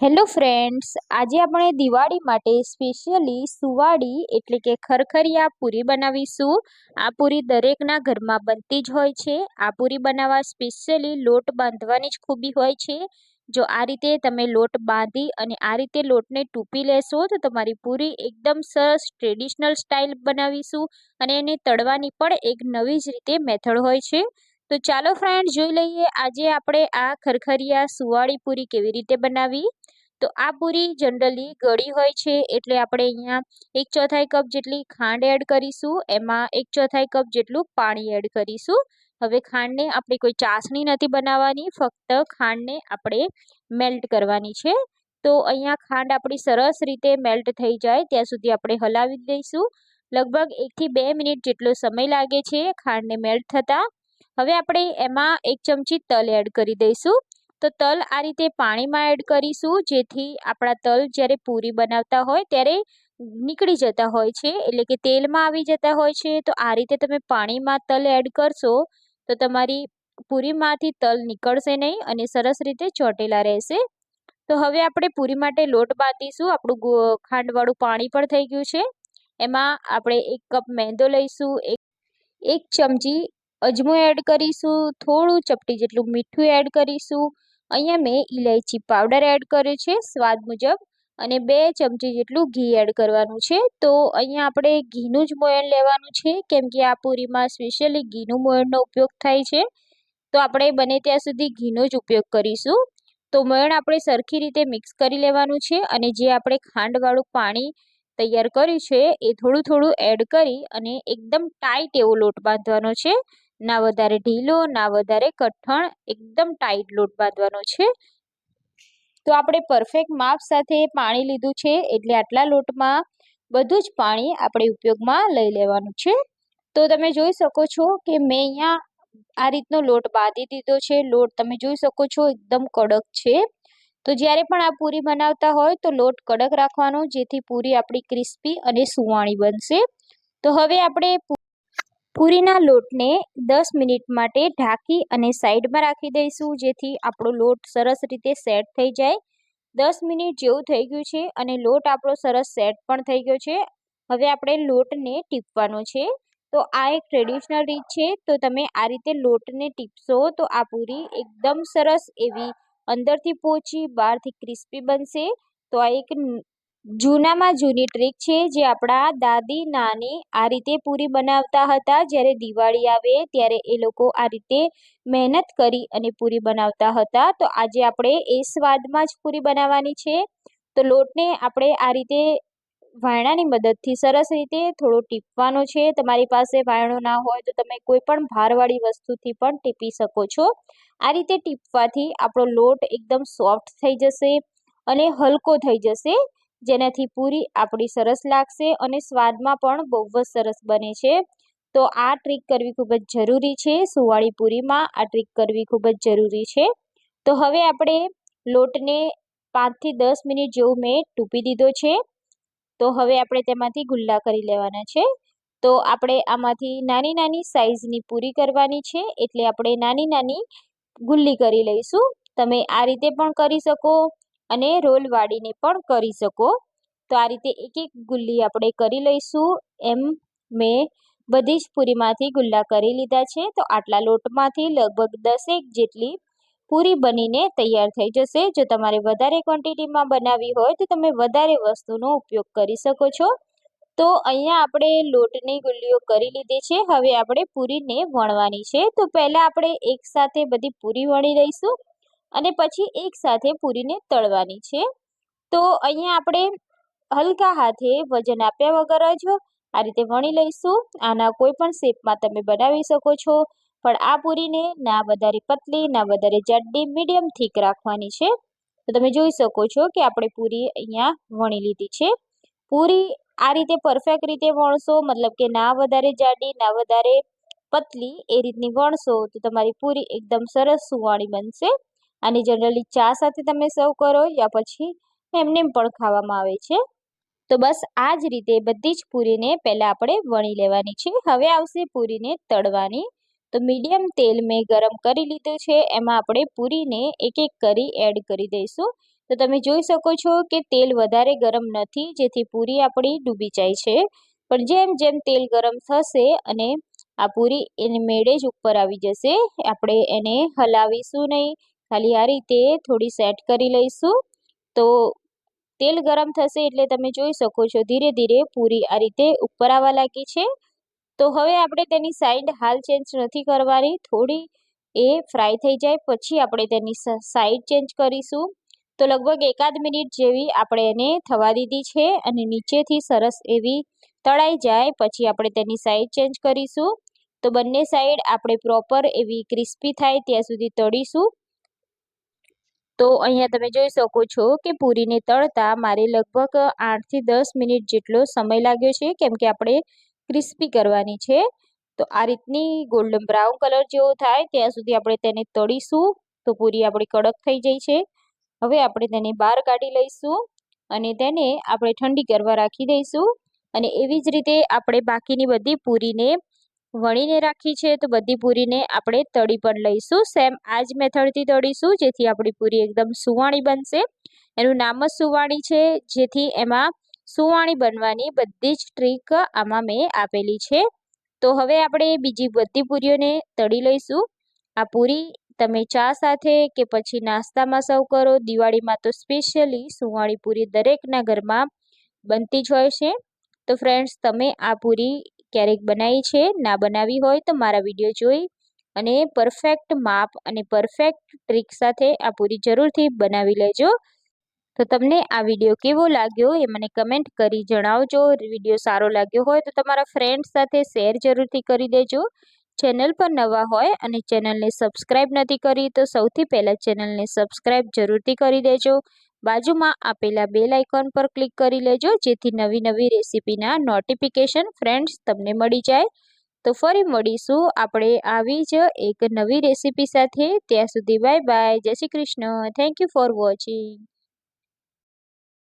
Hello friends, આજે આપણે દિવાળી માટે સ્પેશિયલી સુવાડી એટલે કે ખરખરિયા પૂરી બનાવીશું. આ પૂરી દરેકના ઘરમાં બનતી જ હોય છે. આ પૂરી બનાવવા સ્પેશિયલી લોટ બાંધવાની જ ખૂબી હોય છે. જો આ રીતે તમે લોટ બાંધી અને આ રીતે લોટને ટૂંપી લેશો તો તમારી પૂરી એકદમ સરસ ટ્રેડિશનલ સ્ટાઇલ બનાવીશું અને એને તળવાની પણ એક નવી જ રીતે મેથડ હોય છે. તો ચાલો ફ્રેન્ડ જોઈ લઈએ આજે આપણે આ ખરખરિયા સુવાળી પૂરી કેવી રીતે બનાવી. તો આ પૂરી જનરલી ગળી હોય છે એટલે આપણે અહીંયા એક ચોથાઈ કપ જેટલી ખાંડ એડ કરીશું, એમાં એક ચોથાઈ કપ જેટલું પાણી એડ કરીશું. હવે ખાંડને આપણે કોઈ ચાસણી નથી બનાવવાની, ફક્ત ખાંડને આપણે મેલ્ટ કરવાની છે. તો અહીંયા ખાંડ આપણી સરસ રીતે મેલ્ટ થઈ જાય, ત્યાં સુધી આપણે હલાવી દઈશું લગભગ એકથી બે મિનિટ જેટલો સમય લાગે છે ખાંડને મેલ્ટ થતાં. હવે આપણે એમાં એક ચમચી તલ એડ કરી દઈશું. તો તલ આ રીતે પાણીમાં એડ કરીશું, જેથી આપણા તલ જ્યારે પૂરી બનાવતા હોય ત્યારે નીકળી જતા હોય છે. એટલે કે તેલમાં આવી જતા હોય છે. તો આ રીતે તમે પાણીમાં તલ એડ કરશો, તો તમારી પૂરીમાંથી તલ નીકળશે નહીં અને સરસ રીતે ચોટેલા રહેશે. તો હવે આપણે પૂરી માટે લોટ બાંધીશું. આપણું ખાંડવાળું પાણી પણ થઈ ગયું છે. એમાં આપણે એક કપ મેંદો લઈશું, એક એક ચમચી અજમો એડ કરીશું, થોડું ચપટી જેટલું મીઠું એડ કરીશું. અહીંયા મેં ઇલાયચી પાવડર એડ કર્યો છે, સ્વાદ મુજબ. અને બે ચમચી જેટલું ઘી એડ કરવાનું છે. તો અહીંયા આપણે ઘીનું જ મોયણ લેવાનું છે, કેમ કે આ પૂરીમાં સ્પેશિયલી ઘીનું મોયણનો ઉપયોગ થાય છે. તો આપણે બને ત્યાં સુધી ઘીનો જ ઉપયોગ કરીશું. તો મોયણ આપણે સરખી રીતે મિક્સ કરી લેવાનું છે અને જે આપણે ખાંડવાળું પાણી તૈયાર કર્યું છે, એ થોડું થોડું એડ કરી અને એકદમ ટાઈટ એવો લોટ બાંધવાનો છે. ના વધારે ઢીલો, ના વધારે કઠણ, એકદમ ટાઈટ લોટ બાંધવાનો છે. તો આપણે પરફેક્ટ માપ સાથે પાણી લીધું છે, એટલે આટલા લોટમાં બધું જ પાણી આપણે ઉપયોગમાં લઈ લેવાનું છે. તો તમે જોઈ શકો છો કે મેં અહીંયા આ રીતનો લોટ બાંધી દીધો છે. લોટ તમે જોઈ શકો છો એકદમ કડક છે. તો જ્યારે પણ આ પૂરી બનાવતા હોય તો લોટ કડક રાખવાનો, જેથી પૂરી આપણી ક્રિસ્પી અને સુવાણી બનશે. તો હવે આપણે પૂરીના લોટને દસ મિનિટ માટે ઢાંકી અને સાઈડમાં રાખી દઈશું, જેથી આપણો લોટ સરસ રીતે સેટ થઈ જાય. દસ મિનિટ જેવું થઈ ગયું છે અને લોટ આપણો સરસ સેટ પણ થઈ ગયો છે. હવે આપણે લોટને ટીપવાનો છે. તો આ એક ટ્રેડિશનલ રીત છે. તો તમે આ રીતે લોટને ટીપશો તો આ પૂરી એકદમ સરસ એવી અંદરથી પોચી, બહારથી ક્રિસ્પી બનશે. તો આ એક જૂનામાં જૂની ટ્રીક છે જે આપણા દાદી, નાની આ રીતે પૂરી બનાવતા હતા. જ્યારે દિવાળી આવે ત્યારે એ લોકો આ રીતે મહેનત કરી અને પૂરી બનાવતા હતા. તો આજે આપણે એ સ્વાદમાં જ પૂરી બનાવવાની છે. તો લોટને આપણે આ રીતે વાયણાની મદદથી સરસ રીતે થોડો ટીપવાનો છે. તમારી પાસે વાયણો ના હોય તો તમે કોઈ પણ ભારવાળી વસ્તુથી પણ ટીપી શકો છો. આ રીતે ટીપવાથી આપણો લોટ એકદમ સોફ્ટ થઈ જશે અને હલકો થઈ જશે. જેનાથી પૂરી આપણી સરસ લાગશે અને સ્વાદમાં પણ બહુ જ સરસ બને છે. તો આ ટ્રીક કરવી ખૂબ જ જરૂરી છે. સુવાળી પૂરીમાં આ ટ્રીક કરવી ખૂબ જ જરૂરી છે. તો હવે આપણે લોટને પાંચથી દસ મિનિટ જેવું મેં ટૂંપી દીધો છે. તો હવે આપણે તેમાંથી ગુલ્લા કરી લેવાના છે. તો આપણે આમાંથી નાની નાની સાઇઝની પૂરી કરવાની છે. એટલે આપણે નાની નાની ગુલ્લી કરી લઈશું. તમે આ રીતે પણ કરી શકો. અને રોલ વાળીને પણ કરી શકો. તો આ રીતે એક એક ગુલ્લી આપણે કરી લઈશું. એમ મેં બધી જ પૂરીમાંથી ગુલ્લા કરી લીધા છે. તો આટલા લોટમાંથી લગભગ દસેક જેટલી પૂરી બનીને તૈયાર થઈ જશે. જો તમારે વધારે ક્વોન્ટિટીમાં બનાવવી હોય તો તમે વધારે વસ્તુનો ઉપયોગ કરી શકો છો. તો અહીંયા આપણે લોટની ગુલ્લીઓ કરી લીધી છે. હવે આપણે પૂરીને વણવાની છે. તો પહેલાં આપણે એકસાથે બધી પૂરી વણી લઈશું. અને પછી એકસાથે પૂરીને તળવાની છે. તો અહીંયા આપણે હલકા હાથે વજન આપ્યા વગર જ આ રીતે વણી લઈશું. આના કોઈ પણ શેપમાં તમે બનાવી શકો છો. પણ આ પૂરીને ના વધારે પતલી, ના વધારે જાડી, મીડિયમ થીક રાખવાની છે. તો તમે જોઈ શકો છો કે આપણે પૂરી અહીંયા વણી લીધી છે. પૂરી આ રીતે પરફેક્ટ રીતે વણશો, મતલબ કે ના વધારે જાડી, ના વધારે પતલી એ રીતની વણશો તો તમારી પૂરી એકદમ સરસ સુવાળી બનશે. આને જનરલી ચા સાથે તમે સર્વ કરો યા પછી એમને પણ ખાવામાં આવે છે. તો બસ આ જ રીતે બધી જ પૂરીને પહેલાં આપણે વણી લેવાની છે. હવે આવશે પૂરીને તળવાની. તો મીડિયમ તેલ મેં ગરમ કરી લીધું છે. એમાં આપણે પૂરીને એક એક કરી એડ કરી દઈશું. તો તમે જોઈ શકો છો કે તેલ વધારે ગરમ નથી, જેથી પૂરી આપણી ડૂબી જાય છે. પણ જેમ જેમ તેલ ગરમ થશે અને આ પૂરી એની મેળે જ ઉપર આવી જશે, આપણે એને હલાવીશું નહીં. ખાલી આ રીતે થોડી સેટ કરી લઈશું. તો તેલ ગરમ થશે એટલે તમે જોઈ શકો છો ધીરે ધીરે પૂરી આ રીતે ઉપર આવવા લાગી છે. તો હવે આપણે તેની સાઈડ હાલ ચેન્જ નથી કરવાની. થોડી એ ફ્રાય થઈ જાય પછી આપણે તેની સાઈડ ચેન્જ કરીશું. તો લગભગ એકાદ મિનિટ જેવી આપણે એને થવા દીધી છે અને નીચેથી સરસ એવી તળાઈ જાય પછી આપણે તેની સાઈડ ચેન્જ કરીશું. તો બંને સાઈડ આપણે પ્રોપર એવી ક્રિસ્પી થાય ત્યાં સુધી તળીશું. તો અહીંયા તમે જોઈ શકો છો કે પૂરીને તળતા મારે લગભગ આઠથી દસ મિનિટ જેટલો સમય લાગ્યો છે, કેમ કે આપણે ક્રિસ્પી કરવાની છે. તો આ રીતની ગોલ્ડન બ્રાઉન કલર જેવો થાય, ત્યાં સુધી આપણે તેને તળીશું, તો પૂરી આપણી કડક થઈ જાય છે. હવે આપણે તેને બહાર કાઢી લઈશું અને તેને આપણે ઠંડી કરવા રાખી દઈશું. અને એવી જ રીતે આપણે બાકીની બધી પૂરીને વણીને રાખી છે તો બધી પૂરીને આપણે તળી પણ લઈશું. સેમ આ જ મેથડથી તળીશું, જેથી આપણી પૂરી એકદમ સુવાણી બનશે. એનું નામ જ સુવાણી છે, જેથી એમાં સુવાણી બનવાની બધી જ ટ્રીક આમાં મેં આપેલી છે. તો હવે આપણે બીજી બધી પૂરીઓને તળી લઈશું. આ પૂરી તમે ચા સાથે કે પછી નાસ્તામાં સર્વ કરો, દિવાળીમાં તો સ્પેશિયલી સુવાણી પૂરી દરેકના ઘરમાં બનતી જ હોય છે. તો ફ્રેન્ડ્સ તમે આ પૂરી ક્યારેક બનાવી છે, ના બનાવી હોય તો મારા વીડિયો જોઈ અને પરફેક્ટ માપ અને પરફેક્ટ ટ્રીક સાથે આ પૂરી જરૂરથી બનાવી લેજો. તો તમને આ વીડિયો કેવો લાગ્યો એ મને કમેન્ટ કરી જણાવજો. વીડિયો સારો લાગ્યો હોય તો તમારા ફ્રેન્ડ્સ સાથે શેર જરૂરથી કરી દેજો. ચેનલ પર નવા હોય અને ચેનલને સબસ્ક્રાઈબ નથી કરી તો સૌથી પહેલાં ચેનલને સબસ્ક્રાઈબ જરૂરથી કરી દેજો. બાજુમાં આપેલા બેલ આઇકોન પર ક્લિક કરી લેજો, જેથી નવી નવી રેસીપીના નોટિફિકેશન ફ્રેન્ડ્સ તમને મળી જાય. તો ફરી મળીશું આપણે આવી જ એક નવી રેસીપી સાથે. ત્યાં સુધી બાય બાય. જય Shri Krishna. Thank you for watching